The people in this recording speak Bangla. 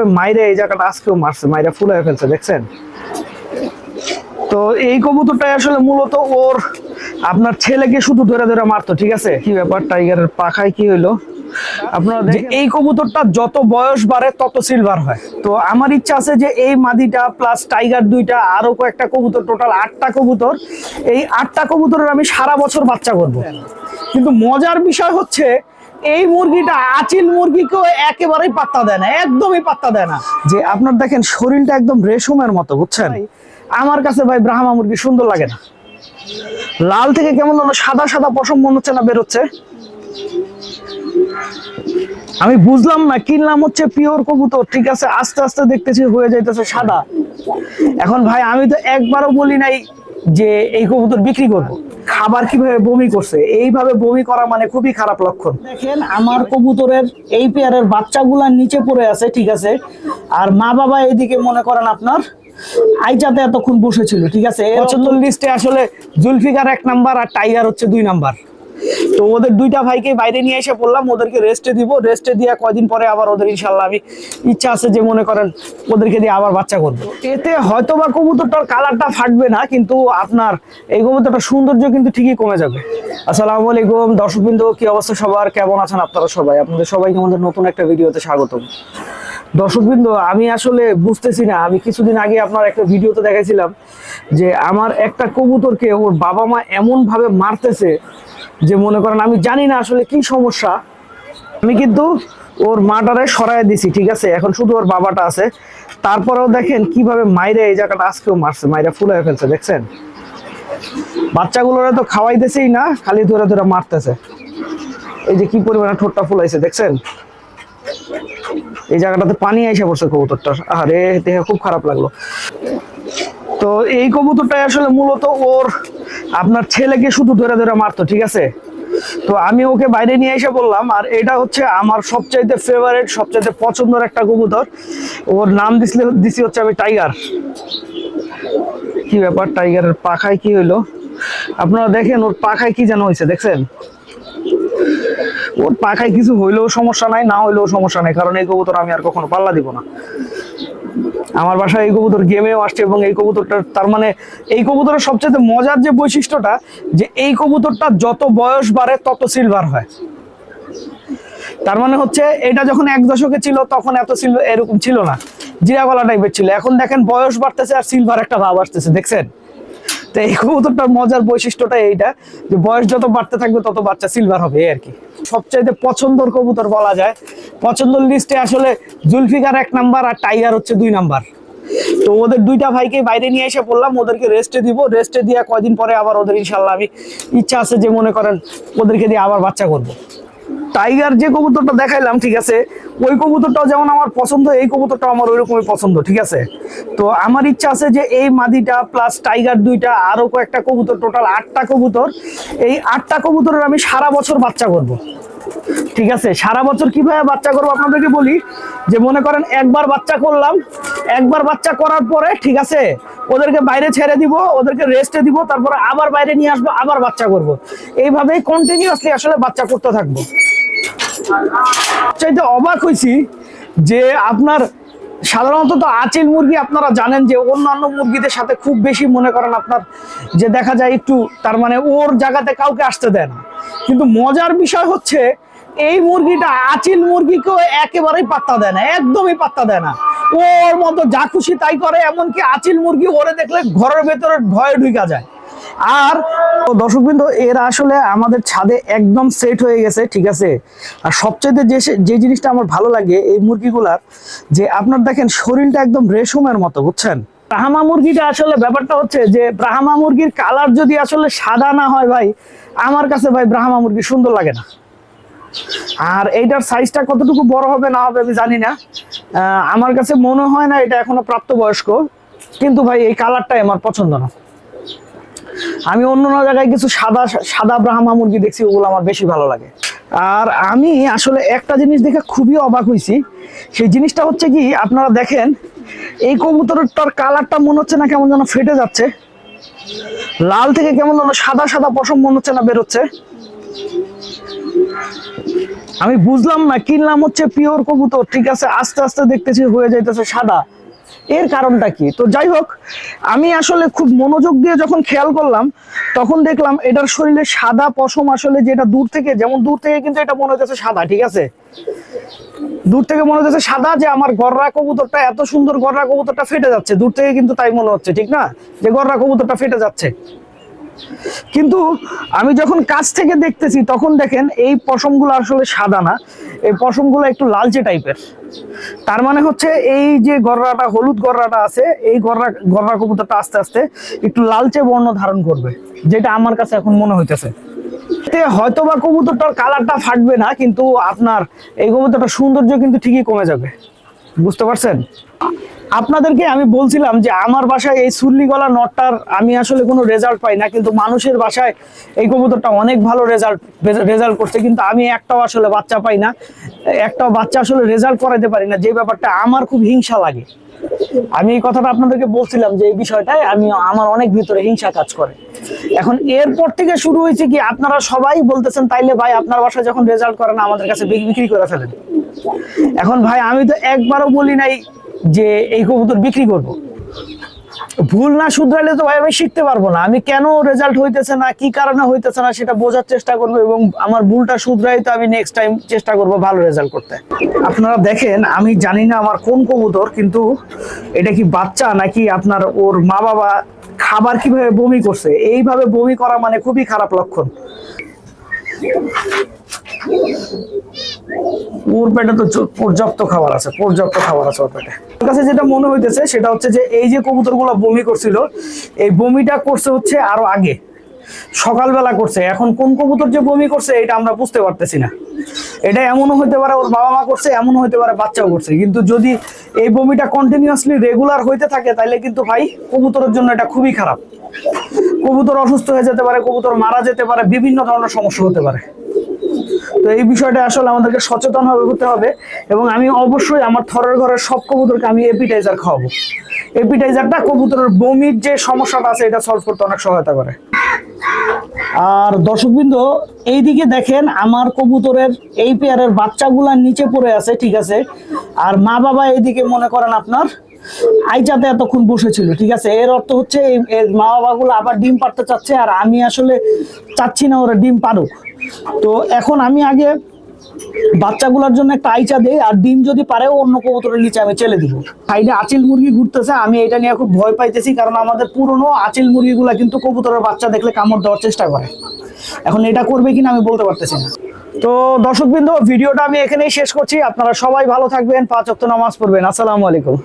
কীভাবে মাইরে এই জায়গাটা আজকেও মারছে মাইরা ফুলে ফেলছে দেখছেন? তো এই কবুতরটাই আসলে মূলত ওর আপনার ছেলেকে শুধু ধরে ধরে মারতো ঠিক আছে? কি ব্যাপার টাইগারের পাখায় কি হইল? আপনারা যে এই কবুতরটা যত বয়স বাড়ে তত সিলভার হয়। তো আমার ইচ্ছা আছে যে এই মাদিটা প্লাস টাইগার দুইটা আরও কয়েকটা কবুতর টোটাল আটটা কবুতর এই আটটা কবুতরের আমি সারা বছর বাচ্চা করব। কিন্তু মজার বিষয় হচ্ছে এই মুরগিটা আচিল মুরগিকেও একেবারেই পাত্তা দেয় না একদমই পাত্তা দেয় না। যে আপনার দেখেন শরীরটা একদম রেশমের মতো বুঝছেন? আমার কাছে ভাই ব্রাহ্মা মুরগি সুন্দর লাগে না। লাল থেকে কেমন যেন সাদা সাদা পশম মনে হচ্ছে না বেরোচ্ছে। আমি বুঝলাম না কিনলাম হচ্ছে পিওর কবুতর ঠিক আছে? আস্তে আস্তে দেখতেছি হয়ে যাইতেছে সাদা। এখন ভাই আমি তো একবারও বলি নাই যে এই কবুতর বিক্রি করব। খাবার কীভাবে বমি করছে এইভাবে বমি করা মানে খুবই খারাপ লক্ষণ। দেখেন আমার কবুতরের এই পেয়ারের বাচ্চাগুলা নিচে পড়ে আছে ঠিক আছে? আর মা বাবা এইদিকে মনে করেন আপনার আইজাতে এতক্ষণ বসেছিল ঠিক আছে? লিস্টে আসলে জুলফিকার এক নাম্বার আর টাইগার হচ্ছে দুই নাম্বার। তো ওদের দুইটা ভাইকে বাইরে নিয়ে এসে পড়লাম ওদেরকে রেস্টে দিব। রেস্টে দিয়ে কয়দিন পরে আবার ওদের ইনশাল্লাহ আমি ইচ্ছা আছে যে মনে করেন ওদেরকে দিয়ে আবার বাচ্চা করব। এতে হয়তো বা কবুতরটার কালারটা ফাটবে না, কিন্তু আপনার এই কবুতরটার সৌন্দর্য কিন্তু ঠিকই কমে যাবে। আসসালামু আলাইকুম, দর্শকবৃন্দ, কি অবস্থা সবার? কেমন আছেন আপনারা সবাই? আপনাদের সবাইকে আমাদের নতুন একটা ভিডিওতে স্বাগতম। দর্শকবৃন্দ, আমি আসলে বুঝতেছি না, আমি কিছুদিন আগে আপনার একটা ভিডিওতে দেখাইছিলাম যে আমার একটা কবুতরকে ওর বাবা মা এমন ভাবে মারতেছে যে মনে করেন আমি জানি না আসলে কি সমস্যা, আমি কিন্তু ওর মাটারে সরাই দিছি, ঠিক আছে? এখন শুধু ওর বাবাটা আছে। তারপরেও দেখেন কীভাবে মাইরে এই জায়গাটা আজকেও মারছে, মাইরা ফুলে ফেলছে, দেখছেন? বাচ্চাগুলোরা তো খাওয়াইতেছেই না, খালি ধরে ধরে মারতেছে। এই যে কি পরিমাণে ঠোঁটটা ফুলাইছে, দেখছেন? এই জায়গাটাতে পানি এসে পড়ছে কবুতরটার। আরে দেখে খুব খারাপ লাগল। তো এই কবুতরটাই আসলে মূলত ওর আপনার ছেলেকে শুধু ধরে ধরে মারতো, ঠিক আছে? তো আমি ওকে বাইরে নিয়ে এসে বললাম, আর এটা হচ্ছে আমার সবচাইতে ফেভারিট সবচাইতে পছন্দের একটা কবুতর। ওর নাম দিছিলে দিছি হচ্ছে আমি টাইগার কি ব্যাপার টাইগারের পাখায় কি হইল? আপনারা দেখেন, ওর পাখায় কি যেন হয়েছে দেখছেন? ওর পাখায় কিছু হইলেও সমস্যা নাই, না হইলেও সমস্যা নাই, কারণ এই কবুতর আমি আর কখনো পাল্লা দিব না। আমার বাসায় এই কবুতর গেমেও আসছে এবং এই কবুতরটা তার মানে এই কবুতরের সবচেয়ে মজার যে বৈশিষ্ট্যটা, যে এই কবুতরটা যত বয়স বাড়ে তত সিলভার হয়। তার মানে হচ্ছে এটা যখন এক দশকে ছিল তখন এত সিলভার এরকম ছিল না। জিরা গলা টাইপের ছিল। এখন দেখেন বয়স বাড়তেছে আর সিলভার একটা ভাব আসতেছে, দেখছেন? তো এই কবুতরটার মজার বৈশিষ্ট্যটা এইটা, যে বয়স যত বাড়তে থাকবে তত বাচ্চা সিলভার হবে আর কি। সবচাইতে পছন্দর কবুতর বলা যায়। পছন্দের লিস্টে আসলে জুলফিকার এক নাম্বার আর টাইগার হচ্ছে দুই নাম্বার। তো ওদের দুইটা ভাইকে বাইরে নিয়ে এসে বললাম, ওদেরকে রেস্টে দিব। রেস্টে দিয়ে কয়দিন পরে আবার ওদের ইনশাল্লাহ আমি ইচ্ছা আছে যে মনে করেন ওদেরকে দিয়ে আবার বাচ্চা করব। টাইগার যে কবুতরটা দেখাইলাম, ঠিক আছে? ওই কবুতরটাও যেমন আমার পছন্দ, এই কবুতরটাও আমার ওইরকমই পছন্দ, ঠিক আছে? তো আমার ইচ্ছা আছে যে এই মাদিটা প্লাস টাইগার দুইটা, আরও কয়েকটা কবুতর টোটাল আটটা কবুতর। এই আটটা কবুতরের আমি সারা বছর বাচ্চা করব। ঠিক আছে? সারা বছর কীভাবে বাচ্চা করব আপনাদেরকে বলি, যে মনে করেন একবার বাচ্চা করলাম, একবার বাচ্চা করার পরে, ঠিক আছে? ওদেরকে বাইরে ছেড়ে দিব, ওদেরকে রেস্টে দিব, তারপরে আবার বাইরে নিয়ে আসব, আবার বাচ্চা করব। এইভাবেই কন্টিনিউয়াসলি আসলে বাচ্চা করতে থাকব। চাইতে অবাক হয়েছি যে আপনার সাধারণত তো আচিল মুরগি আপনারা জানেন যে অন্যান্য মুরগিদের সাথে খুব বেশি মনে করেন আপনার যে দেখা যায় একটু তার মানে ওর জায়গাতে কাউকে আসতে দেয় না। কিন্তু মজার বিষয় হচ্ছে এই মুরগিটা আচিল মুরগিকেও একেবারেই পাত্তা দেয় না, একদমই পাত্তা দেয় না। ওর মতো যা খুশি তাই করে, এমনকি আচিল মুরগি ওরে দেখলে ঘরের ভেতরে ভয়ে ঢুকা যায়। আর দর্শকবৃন্দ, এরা আসলে আমাদের ছাদে একদম সেট হয়ে গেছে, ঠিক আছে? আর সবচেয়ে যে যে জিনিসটা আমার ভালো লাগে এই মুরগিগুলার, যে আপনার দেখেন শরীরটা একদম রেশমের মতো, বুঝছেন? ব্রাহ্মা মুরগিটা আসলে ব্যাপারটা হচ্ছে যে, ব্রাহ্মা মুরগির কালার যদি আসলে সাদা না হয় ভাই, আমার কাছে ভাই ব্রাহ্মা মুরগি সুন্দর লাগে না। আর এইটার সাইজটা কতটুকু বড় হবে না হবে আমি জানি না। আমার কাছে মনে হয় না এটা এখনও প্রাপ্তবয়স্ক, কিন্তু ভাই এই কালারটাই আমার পছন্দ না। আমি অন্য অন্য জায়গায় কিছু সাদা সাদা ব্রাহ্মা মুরগি দেখছি, ওগুলো আমার বেশি ভালো লাগে। আর আমি আসলে একটা জিনিস দেখে খুবই অবাক হয়েছি সেই জিনিসটা হচ্ছে কি, আপনারা দেখেন, এই কবুতরটার কালারটা মনে হচ্ছে না কেমন যেন ফেটে যাচ্ছে। লাল থেকে কেমন যেন সাদা সাদা পশম মনে হচ্ছে না বেরোচ্ছে। আমি বুঝলাম না, কিনলাম হচ্ছে পিওর কবুতর, ঠিক আছে, আস্তে আস্তে দেখতেছি হয়ে যাইতেছে সাদা। এর কারণটা কি? তো যাই হোক, আমি আসলে খুব মনোযোগ দিয়ে যখন খেয়াল করলাম, তখন দেখলাম এটার শরীরে সাদা পশম আসলে যেটা দূর থেকে, যেমন দূর থেকে কিন্তু এটা মনে হচ্ছে সাদা, ঠিক আছে? দূর থেকে মনে হচ্ছে সাদা যে আমার গররা কবুতরটা, এত সুন্দর গররা কবুতরটা ফেটে যাচ্ছে। দূর থেকে কিন্তু তাই মনে হচ্ছে, ঠিক না? যে গররা কবুতরটা ফেটে যাচ্ছে। কিন্তু আমি যখন কাছ থেকে দেখতেছি, তখন দেখেন এই পশমগুলো আসলে সাদা না। এই পশমগুলো একটু লালচে টাইপের। তার মানে হচ্ছে এই যে গররাটা, হলুদ গররাটা আছে, এই গররা গররা কবুতরটা আস্তে আস্তে একটু লালচে বর্ণ ধারণ করবে, যেটা আমার কাছে এখন মনে হইতেছে। হয়তো বা কবুতরটার কালারটা ফাটবে না, কিন্তু আপনার এই কবুতরটার সৌন্দর্য কিন্তু ঠিকই কমে যাবে। বুঝতে পারছেন? আপনাদেরকে আমি বলছিলাম যে আমার বাসায় এই সুল্লি গলা নটটার আমি আসলে কোনো রেজাল্ট পাই না, কিন্তু মানুষের বাসায় এই কবুতরটা অনেক ভালো রেজাল্ট রেজাল্ট করছে, কিন্তু আমি একটাও আসলে বাচ্চা পাই না, একটাও বাচ্চা আসলে রেজাল্ট করাতে পারি না, যে ব্যাপারটা আমার খুব হিংসা লাগে। আমি এই কথাটা আপনাদেরকে বলছিলাম যে এই বিষয়টায় আমি, আমার অনেক ভিতরে হিংসা কাজ করে। এখন এরপর থেকে শুরু হয়েছে কি, আপনারা সবাই বলতেছেন, তাইলে ভাই আপনার বাসায় যখন রেজাল্ট করেন, আমাদের কাছে বিক্রি করে ফেলেন। এখন ভাই, আমি তো একবারও বলি নাই যে এই কবুতর বিক্রি করব। ভুল না শুধরাইলে তো ভাই আমি শিখতে পারব না। আমি কেন রেজাল্ট হইতেছে না, কি কারণে হইতেছে না সেটা বোঝার চেষ্টা করব এবং আমার ভুলটা শুধরাই তো আমি নেক্সট টাইম চেষ্টা করব ভালো রেজাল্ট করতে। আপনারা দেখেন, আমি জানি না আমার কোন কবুতর, কিন্তু এটা কি বাচ্চা নাকি আপনার ওর মা বাবা খাবার কীভাবে বমি করছে? এইভাবে বমি করা মানে খুবই খারাপ লক্ষণ। ওর পেটে তো পর্যাপ্ত খাবার আছে, পর্যাপ্ত খাবার আছে ওর পেটে। কাছে যেটা মনে হইতেছে, সেটা হচ্ছে যে এই যে কবুতরগুলো বমি করছিল, এই বমিটা করছে হচ্ছে আরও আগে। সকালবেলা করছে। এখন কোন কবুতর যে বমি করছে, এটা আমরা বুঝতে পারতেছি না। এটা এমনও হতে পারে ওর বাবা মা করছে, এমনও হতে পারে বাচ্চাও করছে। কিন্তু যদি এই বমিটা কন্টিনিউয়াসলি রেগুলার হইতে থাকে, তাহলে কিন্তু ভাই কবুতরের জন্য এটা খুবই খারাপ। কবুতর অসুস্থ হয়ে যেতে পারে, কবুতর মারা যেতে পারে, বিভিন্ন ধরনের সমস্যা হতে পারে। তো এই বিষয়টা আসলে আমাদেরকে সচেতন হবে হতে হবে এবং আমি অবশ্যই আমার থরের ঘরের সব কবুতরকে আমি এপিটাইজার খাওয়াবো। এপিটাইজারটা কবুতরের বমির যে সমস্যাটা আছে, এটা সলভ করতে অনেক সহায়তা করে। আর দর্শকবৃন্দ, এইদিকে দেখেন আমার কবুতরের এই পেয়ারের বাচ্চাগুলা নিচে পড়ে আছে, ঠিক আছে। আর মা বাবা এইদিকে মনে করেন আপনার আইচাতে এতক্ষণ বসেছিল, ঠিক আছে? এর অর্থ হচ্ছে এর মা বাবাগুলো আবার ডিম পাড়তে চাচ্ছে, আর আমি আসলে চাচ্ছি না ওরা ডিম পারুক তো এখন আমি আগে বাচ্চাগুলোর জন্য একটা আইচা দেই, আর ডিম যদি পারে অন্য কবুতরের নিচে আমি চেলে দিব। সাইডে আচিল মুরগি ঘুরতেছে, আমি এটা নিয়ে খুব ভয় পাইতেছি, কারণ আমাদের পুরনো আচিল মুরগিগুলা কিন্তু কবুতরের বাচ্চা দেখলে কামড় দেওয়ার চেষ্টা করে। এখন এটা করবে কিনা আমি বলতে পারতেছি না। তো দর্শকবৃন্দ, ভিডিওটা আমি এখানেই শেষ করছি। আপনারা সবাই ভালো থাকবেন, পাঁচ অক্ট নামাজ পড়বেন। আসসালামু আলাইকুম।